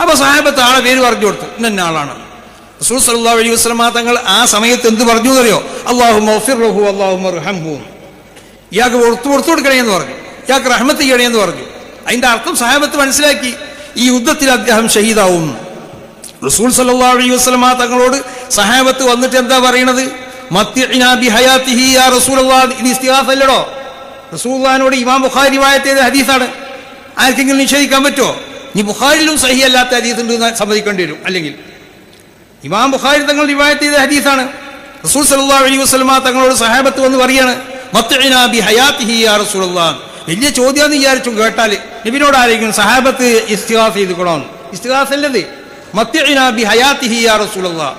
[SPEAKER 1] അപ്പൊ സാഹബത്ത് ആളെ പേര് പറഞ്ഞു കൊടുത്തു. ഇന്ന ആളാണ്. റസൂൽ സല്ലാ അലൈഹി വസല്ലമ തങ്ങൾ ആ സമയത്ത് എന്ത് പറഞ്ഞു എന്നറിയോ? അള്ളാഹു അള്ളാഹു ഇയാൾക്ക് പുറത്തു കൊടുക്കണേ എന്ന് പറഞ്ഞു. ഇയാൾക്ക് റഹ്മത്ത് ചെയ്യണേന്ന് പറഞ്ഞു. അതിന്റെ അർത്ഥം സഹാബത്ത് മനസ്സിലാക്കി. ഈ യുദ്ധത്തിൽ അദ്ദേഹം ഷഹീദാവും. റസൂൽ സല്ലാ അലൈഹി വസല്ലമ തങ്ങളോട് സഹാബത്ത് വന്നിട്ട് എന്താ പറയണത്? അല്ലടോ? റസൂല്ലാനോട് ഇമാം ബുഖാരി വായത്തേത് ഹദീസാണ്. ആർക്കെങ്കിലും നിഷേധിക്കാൻ പറ്റുമോ ഇനി ബുഖാരിലും സഹി അല്ലാത്ത ഹദീസ് ഉണ്ട് സമ്മതിക്കേണ്ടി വരും അല്ലെങ്കിൽ. ഇമാം ബുഖാരി തങ്ങൾ റിവായത്ത് ചെയ്ത ഹദീസാണ്. റസൂൽ സല്ലാ അലൈഹി വസല്ലമ തങ്ങളോട് സഹാബത്ത് വന്ന് പറയാണ് മത്തിഇനാ ബിഹയാത്തിഹി യാ റസൂലല്ലാഹ് വലിയ ചോദ്യാന്ന് വിചാരിച്ചു കേട്ടാൽ നബിനോട് ആരെങ്കിലും സഹാബത്ത് ഇസ്തിഹാസ് ചെയ്തുകൊള്ളാം ഇസ്തിഹാസ് അല്ലത് മത്തിഇനാ ബിഹയാത്തിഹി യാ റസൂലല്ലാഹ്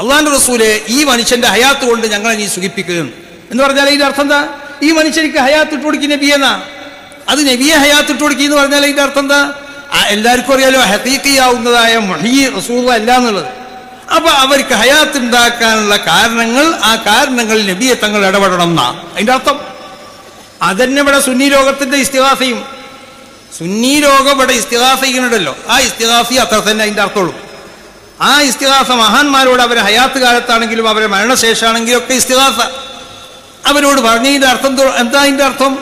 [SPEAKER 1] അള്ളാന്റെ റസൂലെ ഈ മനുഷ്യന്റെ ഹയാത്ത് കൊണ്ട് ഞങ്ങളെ നീ സുഖിപ്പിക്കുകയും എന്ന് പറഞ്ഞാൽ ഇതിന്റെ അർത്ഥം എന്താ? ഈ മനുഷ്യനിക്ക് ഹയാത്ത് ഇട്ട് കൊടുക്കും നബിയെന്നാ അത് നബിയെ ഹയാത്ത് ഇട്ട് കൊടുക്കി എന്ന് പറഞ്ഞാൽ ഇതിന്റെ അർത്ഥം എന്താ? എല്ലാവർക്കും അറിയാലോ ഹത്തീക്കിയാവുന്നതായ മഹി റസൂല അല്ല എന്നുള്ളത്. അപ്പൊ അവർക്ക് ഹയാത്ത് ഉണ്ടാക്കാനുള്ള കാരണങ്ങൾ ആ കാരണങ്ങൾ നബിയെ തങ്ങൾ ഇടപെടണം എന്നാ. അതിന്റെ അർത്ഥം? അതന്നെ ഇവിടെ സുന്നി രോഗത്തിന്റെ ഇസ്തിഹാസയും സുന്നി രോഗം ഇവിടെ ഇസ്തിഹാസ ചെയ്യുന്നുണ്ടല്ലോ ആ ഇസ്തിഹാസി അത്ര തന്നെ അതിന്റെ അർത്ഥമുള്ളൂ. ആ ഇസ്തിഹാസ മഹാന്മാരോട് അവരെ ഹയാത്ത് കാലത്താണെങ്കിലും അവരെ മരണശേഷമാണെങ്കിലും ഒക്കെ ഇസ്തിഹാസ അവരോട് പറഞ്ഞതിന്റെ അർത്ഥം എന്താ അതിന്റെ അർത്ഥം?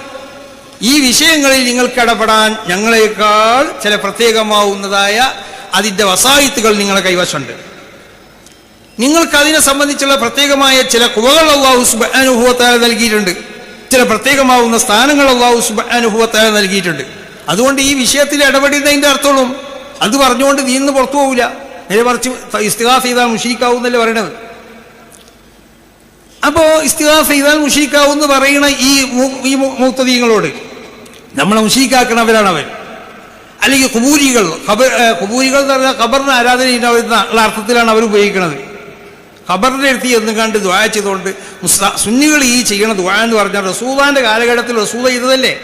[SPEAKER 1] ഈ വിഷയങ്ങളിൽ നിങ്ങൾക്ക് ഇടപെടാൻ ഞങ്ങളെക്കാൾ ചില പ്രത്യേകമാവുന്നതായ അതിന്റെ വസായിത്തുകൾ നിങ്ങളെ കൈവശമുണ്ട്. നിങ്ങൾക്ക് അതിനെ സംബന്ധിച്ചുള്ള പ്രത്യേകമായ ചില കുവകൾ അള്ളാഹു സുബാനുഭവത്താല നൽകിയിട്ടുണ്ട്. ചില പ്രത്യേകമാവുന്ന സ്ഥാനങ്ങൾ അള്ളാഹു അനുഭവത്തായ നൽകിയിട്ടുണ്ട്. അതുകൊണ്ട് ഈ വിഷയത്തിൽ ഇടപെടുന്നതിന്റെ അർത്ഥമുള്ളൂ അത് പറഞ്ഞുകൊണ്ട് നീ ഇന്ന് പുറത്തു പോകില്ല നേരെ മറിച്ച് ഇസ്തിഹാസ് ചെയ്താൽ മുഷീക്കാവുന്നല്ലേ പറയണത്? അപ്പോ ഇസ്തിഹാസ് ചെയ്താൽ മുഷീക്കാവെന്ന് പറയുന്ന ഈ ഈ നമ്മളെ മുഷീക്കാക്കണവരാണ് അവർ അല്ലെങ്കിൽ കുബൂരികൾ ഖബർ കുബൂരികൾ എന്ന് പറഞ്ഞാൽ ഖബറിന് ആരാധന ചെയ്യുന്ന അർത്ഥത്തിലാണ് അവർ ഉപയോഗിക്കുന്നത് ഖബറിന്റെ അടുത്ത് എന്ന് കണ്ട് ദ്വായ ചെയ്തുകൊണ്ട് സുന്നികൾ ഈ ചെയ്യണ ദ്വാ എന്ന് പറഞ്ഞാൽ റസൂദാന്റെ കാലഘട്ടത്തിൽ റസൂദ ചെയ്തതല്ലേ?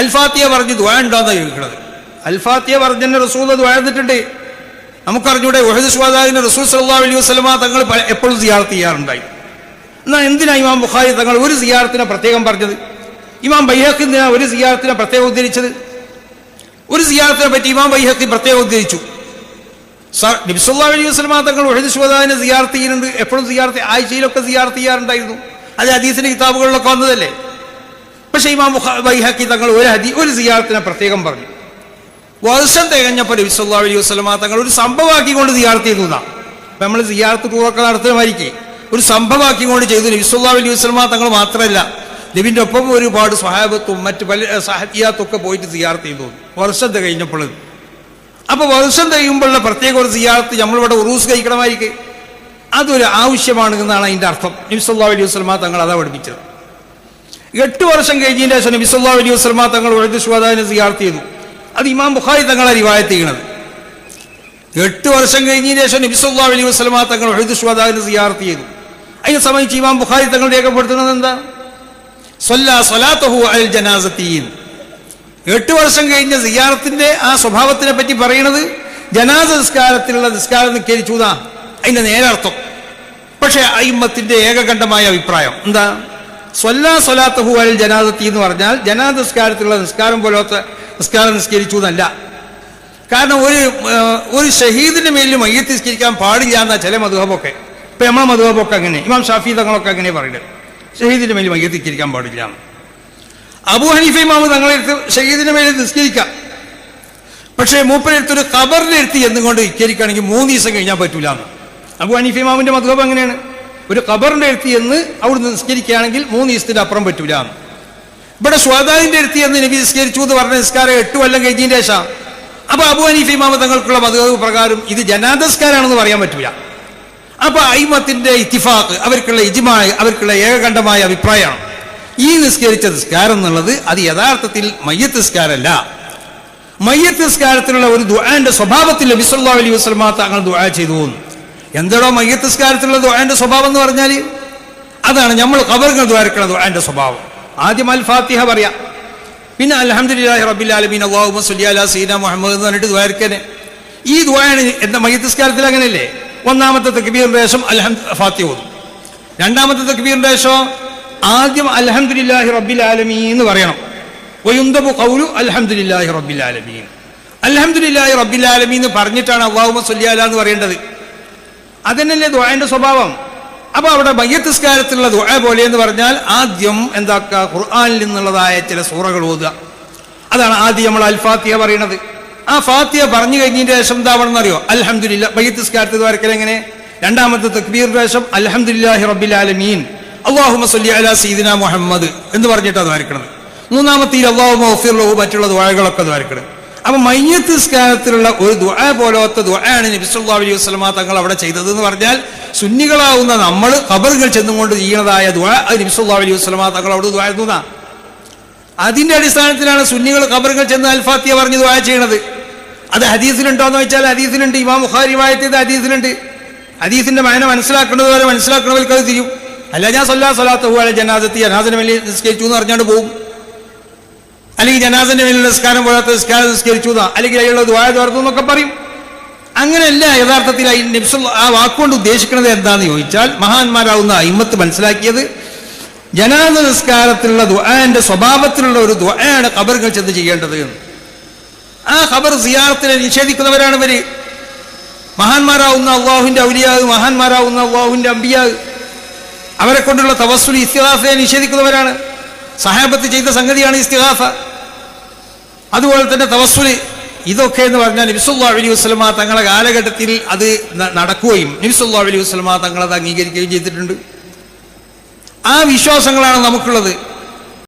[SPEAKER 1] അൽഫാത്തിയ പറഞ്ഞ് ദ്വാ ഉണ്ടോന്നാണ് ചോദിക്കുന്നത് അൽഫാത്തിയ പറഞ്ഞ റസൂദ ദ്വാ ചെയ്തിട്ടുണ്ട്. നമുക്കറിഞ്ഞൂടെ വഹദ് സ്വാദാദിന് റസൂൽ സല്ലാ അലൈഹി വസ്ലമ തങ്ങൾ എപ്പോഴും സിയാർത്ത് ചെയ്യാറുണ്ടായി. എന്നാൽ എന്തിനാ ഇമാം ബുഖാരി തങ്ങൾ ഒരു സിയാർത്തിനെ പ്രത്യേകം പറഞ്ഞത്? ഇമാം ബൈഹക്ക് എന്തിനാ ഒരു സിയാർത്തിനെ പ്രത്യേകം ഉദ്ധരിച്ചത്? ഒരു സിയാർത്തിനെ പറ്റി ഇമാം ബൈഹക്കി പ്രത്യേകം ഉദ്ധരിച്ചു. നബിസ്വല്ലാ അലൈഹി വസ്ലമ തങ്ങൾ സ്വാദാദിനെ സിയാർത്ത് ചെയ്യുന്നുണ്ട്. എപ്പോഴും സിയാർത്ത് ആഴ്ചയിലൊക്കെ സിയാർത്ത് ചെയ്യാറുണ്ടായിരുന്നു. അത് ഹദീസിന്റെ കിതാബുകളിലൊക്കെ വന്നതല്ലേ? പക്ഷെ ഇമാം ബൈഹക്കി തങ്ങൾ ഒരു ഹദി ഒരു സിയാർത്തിനെ പ്രത്യേകം പറഞ്ഞു. വർഷം തികഞ്ഞപ്പോൾ നബിസുല്ലാ അലൈഹി വസ്ലമ തങ്ങൾ ഒരു സംഭവമാക്കിക്കൊണ്ട് സിയാർത്ത് ചെയ്തു നമ്മൾ സിയാർത്ത് ടൂറൊക്കെ നടത്തുന്നമായിരിക്കെ. ഒരു സംഭവമാക്കിക്കൊണ്ട് ചെയ്തു നബിസുല്ലാ അലൈഹി വസ്ലമ തങ്ങൾ മാത്രമല്ല. നബിന്റെ ഒപ്പം ഒരുപാട് സഹാബത്തും മറ്റ് പല സാഹിത്യാത്തൊക്കെ പോയിട്ട് സിയാർത്ത് ചെയ്തു. വർഷം തികഞ്ഞപ്പോൾ അപ്പൊ വർഷം തെയ്യുമ്പോഴുള്ള പ്രത്യേക ഒരു സിയാർത്ത് നമ്മളിവിടെ ഉറൂസ് കഴിക്കണമായിരിക്കും. അതൊരു ആവശ്യമാണ് എന്നാണ് അതിന്റെ അർത്ഥം. നബി സല്ലാ അലൈഹി വസ്ലമ തങ്ങൾ അതാ പഠിപ്പിച്ചത്. എട്ട് വർഷം കഴിഞ്ഞതിന്റെ ശേഷം നബി സല്ലാ അലൈഹി വസ്ലമ തങ്ങൾ വഴുത് ശ്വാദാനെ സിയാർത്ത് ചെയ്തു. അത് ഇമാം ബുഖാരി തങ്ങളെ റിവായത്ത് ചെയ്യണത്. എട്ട് വർഷം കഴിഞ്ഞതിന് ശേഷം നബി സല്ലാ അലൈഹി വസ്ലമ തങ്ങൾ വഴുത് ശ്വാദാനെ സിയാർത്ത് ചെയ്തു. അതിനെ സംബന്ധിച്ച് ഇമാം ബുഖാരി തങ്ങൾ രേഖപ്പെടുത്തുന്നത് എന്താ? സൊല്ലാ സൊലാത്തഹു അൽ ജനാസത്തീൻ. എട്ട് വർഷം കഴിഞ്ഞ സിയാറത്തിന്റെ ആ സ്വഭാവത്തിനെ പറ്റി പറയുന്നത് ജനാസ നിസ്കാരത്തിലുള്ള നിസ്കാരം എന്നാ അതിന്റെ നേരർത്ഥം. പക്ഷേ അയിമ്മത്തിന്റെ ഏകകണ്ഠമായ അഭിപ്രായം എന്താ? സ്വല്ലാ സ്വലാത്തഹു അൽ ജനാദത്തി എന്ന് പറഞ്ഞാൽ ജനാദ നിസ്കാരത്തിലുള്ള നിസ്കാരം പോലത്തെ നിസ്കാരം നിസ്കരിച്ചു എന്നല്ല. കാരണം ഒരു ഒരു ഷഹീദിന്റെ മേലിൽ മയ്യത്ത് നിസ്കരിക്കാൻ പാടില്ല എന്നാ ചില മധുഹബൊക്കെ. ഇപ്പൊ നമ്മളെ മധുഹബൊക്കെ അങ്ങനെ ഇമാം ഷാഫി തങ്ങളൊക്കെ അങ്ങനെ പറയുന്നത്. ഷഹീദിന്റെ മേലിൽ മയ്യത്ത് നിസ്കരിക്കാൻ പാടില്ല എന്ന്. അബു ഹനീഫ ഇമാമ് തങ്ങളെ ഷഹീദിന് മേലിൽ നിസ്കരിക്കാം. പക്ഷേ മൂപ്പരെടുത്തൊരു ഖബറിന്റെ അടുത്ത് എന്നുകൊണ്ട് ഇക്കരിക്കുകയാണെങ്കിൽ മൂന്ന് ദിവസം കഴിഞ്ഞാൽ പറ്റൂല എന്ന്. അബു ഹനീഫ ഇമാമിന്റെ മധുഹബ് അങ്ങനെയാണ്. ഒരു ഖബറിന്റെ അടുത്ത് എന്ന് അവിടുന്ന് നിസ്കരിക്കുകയാണെങ്കിൽ മൂന്ന് ദിവസത്തിന്റെ അപ്പുറം പറ്റൂല എന്ന്. ഇവിടെ സ്വാതാവിന്റെ അടുത്ത് എന്ന് എനിക്ക് നിസ്കരിച്ചു എന്ന് പറഞ്ഞ നിസ്കാരം എട്ട് കൊല്ലം കഴിഞ്ഞതിന് ശേഷം. അപ്പൊ അബു ഹനീഫ ഇമാമ തങ്ങൾക്കുള്ള മധുഹബ് പ്രകാരം ഇത് ജനാദസ്കാരാണെന്ന് പറയാൻ പറ്റൂല. അപ്പൊ ഐമത്തിന്റെ ഇത്തിഫാഖ് അവർക്കുള്ള ഇജ്മായ അവർക്കുള്ള ഏകകണ്ഠമായ അഭിപ്രായമാണ്. ഈ നിസ്കരിച്ച നിസ്കാരം എന്നുള്ളത് അത് യഥാർത്ഥത്തിൽ മയ്യത്ത് നിസ്കാരമല്ല മയ്യത്ത് നിസ്കാരത്തിലുള്ള ഒരു ദുആന്റെ സ്വഭാവത്തിൽ നബി സല്ലല്ലാഹു അലൈഹി വസല്ലമ തങ്ങൾ ദുആ ചെയ്തു എന്താണോ മയ്യത്ത് നിസ്കാരത്തിലുള്ള ദുആന്റെ സ്വഭാവം എന്ന് പറഞ്ഞാൽ അതാണ് നമ്മൾ ഖബറുകൾ ദ്വാരക്കണ ദുആന്റെ സ്വഭാവം. ആദ്യം അൽ ഫാത്തിഹ പറയാം. പിന്നെ അൽഹംദുലില്ലാഹി റബ്ബിൽ ആലമീൻ അല്ലാഹുമ്മ സ്വല്ലി അലാ സയ്യിദന മുഹമ്മദ് എന്ന് പറഞ്ഞിട്ട് ദ്വാരക്കനെ ഈ ദ്വായാണ് എന്താ മയ്യത്ത് നിസ്കാരത്തിൽ അങ്ങനെയല്ലേ? ഒന്നാമത്തെ തക്ബീറിന്റെ ശേഷം അൽഹം ഫാത്തിഹ ഓതും. രണ്ടാമത്തെ തക്ബീറിന്റെ ശേഷം ആദ്യം അൽഹംദുലില്ലാഹി റബ്ബിൽ ആലമീ എന്ന് പറയണം. വയുന്തബു കൗലു അലഹമുല്ലാഹി റബ്ബിൽ ആലമീൻ. അൽഹംദുലില്ലാഹി റബ്ബിൽ ആലമീൻ എന്ന് പറഞ്ഞിട്ടാണ് അള്ളാഹു സ്വല്ലി അലാ എന്ന് പറയേണ്ടത്. അതന്നല്ലേ ദുഹായന്റെ സ്വഭാവം? അപ്പൊ അവിടെ മയ്യത്തിസ്കാരത്തിലുള്ള ദുആ പോലെ എന്ന് പറഞ്ഞാൽ ആദ്യം എന്താക്കുക ഖുർആാനിൽ നിന്നുള്ളതായ ചില സൂറകൾ ഓതുക. അതാണ് ആദ്യം നമ്മൾ അൽഫാത്തിയ പറയണത്. ആ ഫാത്തിയ പറഞ്ഞു കഴിഞ്ഞതിന്റെ ശേഷം എന്താവണം അറിയോ അൽഹംദുലില്ല മയ്യത്തിസ്കാരത്തിൽ വരക്കൽ എങ്ങനെ? രണ്ടാമത്തെ തക്ബീർ ശേഷം അൽഹംദുലില്ലാഹി റബ്ബിൽ ആലമീൻ. അള്ളാഹുമ സല്ലി അലാ സീദിന മുഹമ്മദ് എന്ന് പറഞ്ഞിട്ടാണ് വരക്കണത് മൂന്നാമത്തെ അള്ളാഹുമ ഒഫിർലഹു മറ്റുള്ള ദുആകളൊക്കെ വരക്കണത് അപ്പൊ മയ്യത്ത് സ്കാരത്തിലുള്ള ഒരു ദുആ പോലത്തെ ദുആയാണ് നബി സല്ലല്ലാഹു അലൈഹി വസല്ലമ തങ്ങൾ അവിടെ ചെയ്തത് എന്ന് പറഞ്ഞാൽ സുന്നികളാവുന്ന നമ്മൾ ഖബറുകൾ ചെന്നുകൊണ്ട് ചെയ്യണതായ ദുആ അത് നബി സല്ലല്ലാഹു അലൈഹി വസല്ലമ തങ്ങൾ അവിടെ ചെയ്യുന്നതാ. അതിന്റെ അടിസ്ഥാനത്തിലാണ് സുന്നികൾ ഖബറുകൾ ചെന്ന് അൽഫാത്തിയ പറഞ്ഞ് ദുആ ചെയ്യണത്. അത് ഹദീസിലുണ്ടോ എന്ന് വെച്ചാൽ ഹദീസിലുണ്ട്. ഇമാം ബുഖാരി വായത്തിയത് ഹദീസിലുണ്ട്. ഹദീസിന്റെ മയന മനസ്സിലാക്കേണ്ടത് വരെ മനസ്സിലാക്കണവർക്ക് അത് തിരിയും. അല്ല ഞാൻ സല്ലാ സ്വലാത്ത് പോയാലും ജനാസത്തി ജനാസിന് വലിയ നിസ്കരിച്ചു എന്ന് പറഞ്ഞാണ്ട് പോകും അല്ലെങ്കിൽ ജനാസിന്റെ മേലിൽ നിസ്കാരം പോയാത്ത നിസ്കാരം നിസ്കരിച്ചു എന്നാ. അല്ലെങ്കിൽ അതിലുള്ള ദ്വായ തോർത്തു എന്നൊക്കെ പറയും. അങ്ങനെയല്ല യഥാർത്ഥത്തിൽ ആ വാക്കുകൊണ്ട് ഉദ്ദേശിക്കുന്നത് എന്താന്ന് ചോദിച്ചാൽ മഹാന്മാരാവുന്ന അയിമത്ത് മനസ്സിലാക്കിയത് ജനാദ നിസ്കാരത്തിലുള്ള ദ്വാന്റെ സ്വഭാവത്തിലുള്ള ഒരു ദ്വായാണ് ഖബറുകൾ ചെന്ന് ചെയ്യേണ്ടത് ആ ഖബർ സിയാറത്തിനെ നിഷേധിക്കുന്നവരാണ് ഇവർ. മഹാന്മാരാവുന്ന അള്ളാഹുവിന്റെ ഔലിയാവ് മഹാന്മാരാവുന്ന അള്ളാഹുവിന്റെ അമ്പിയാവ്. അവരെ കൊണ്ടുള്ള തവസ്സുൽ ഇസ്തിഹാസയെ നിഷേധിക്കുന്നവരാണ്. സഹാബത്ത് ചെയ്ത സംഗതിയാണ് ഇസ്തിഹാസ അതുപോലെ തന്നെ തവസ്സുൽ ഇതൊക്കെ എന്ന് പറഞ്ഞാൽ നബിസുല്ലാ അലി വസ്ലമ തങ്ങളെ കാലഘട്ടത്തിൽ അത് നടക്കുകയും നബിസുല്ലാ അലി വസ്ലമ തങ്ങളത് അംഗീകരിക്കുകയും ചെയ്തിട്ടുണ്ട്. ആ വിശ്വാസങ്ങളാണ് നമുക്കുള്ളത്.